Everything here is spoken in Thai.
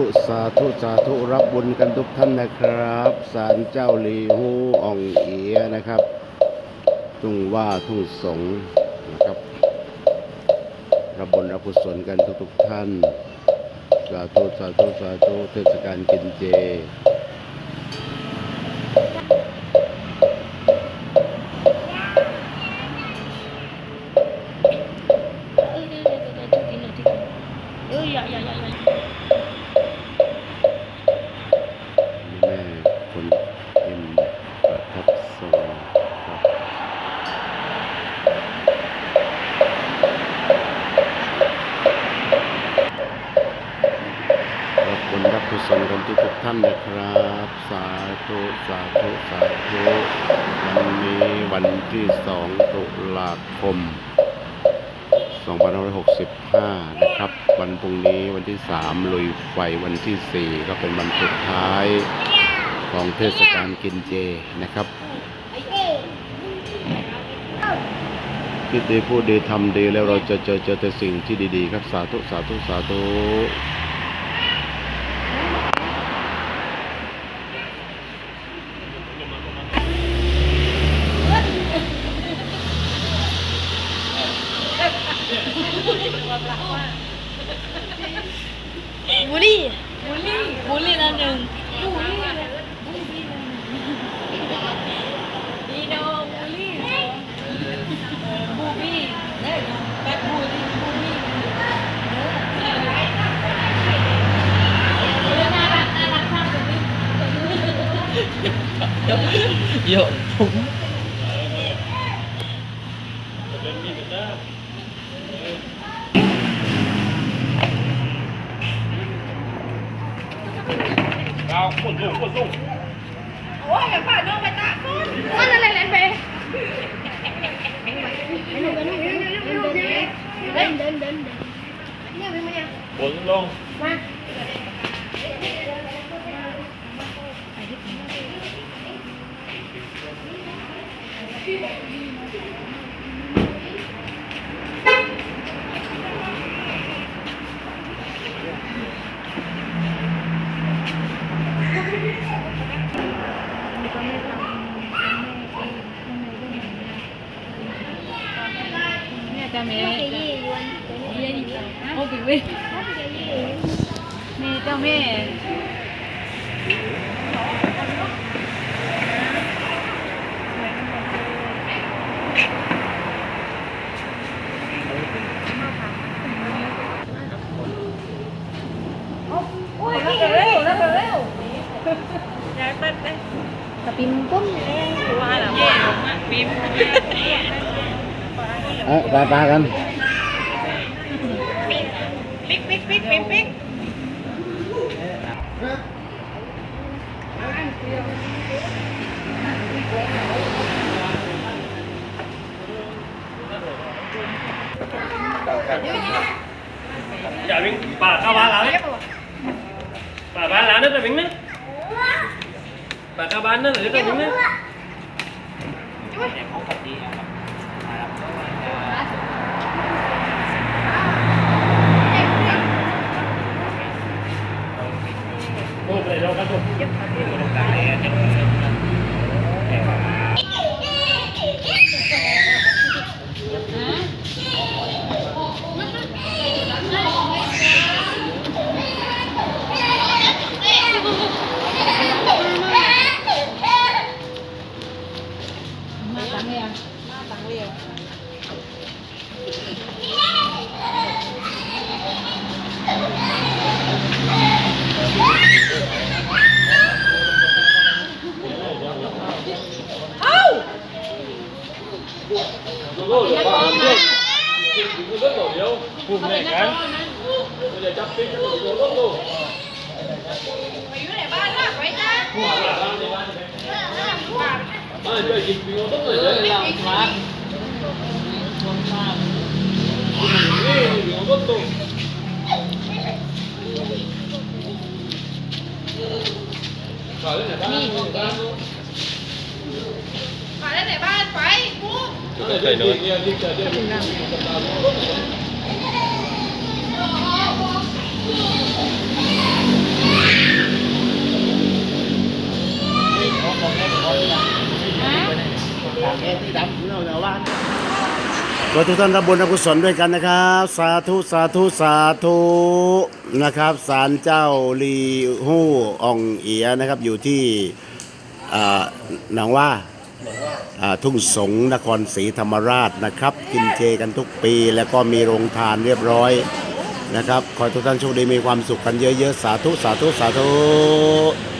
ธุสาธุสาธุรับบุญกันทุกท่านนะครับสารเจ้าหลีฮูอ่องเอียนะครับ ทุ่งว่าทุ่งสงนะครับรับบุญรับกุศลกันทุกๆท่าน สาธุสาธุสาธุเทศกาลกินเจ กุศลกันทุกท่านนะครับ สาธุสาธุสาธุวันนี้วันที่สองตุลาคม 2565 นะครับ วันพรุ่งนี้วันที่ 3 ลุยไฟวันที่ 4 ก็เป็นวันสุดท้ายของเทศกาลกินเจนะครับคิดดีพูดดีทำดีแล้วเราจะเจอเจอแต่สิ่งที่ดีๆ ครับสาธุสาธุสาธุ บุลี่ บุลลี่บุลี่ละหนึ่งบุลี่ละบุลี่ละหนึ่งดีโดบุลี่บูบี้เนี่ยแบ็คบูลี่บูบี้น่ารักน่ารักมากเลยโยนผม มันอะไรเล่นไปเดินเดินเดินเนี่ยเป็นไงบนลงมาเนี่ยจะมีโอ้ปิวินี่เจ้าแม่โอ้ยเร็วเร็วเร็วอยากตัดเลยกระปิมปุ้มว่าแพุ่มแม่กันเดี๋ยวจับปิ๊กโลกโลกโลกไปอยู่ไหนบ้า ขอทุกท่านรับบุญรับกุศลด้วยกันนะครับ สาธุสาธุสาธุนะครับศาลเจ้าลีฮู้อองเอียนะครับอยู่ที่หนองว่าทุ่งสงนครศรีธรรมราชนะครับ กินเจกันทุกปี แล้วก็มีโรงทานเรียบร้อยนะครับ ขอทุกท่านโชคดีมีความสุขกันเยอะๆ สาธุ สาธุ สาธุ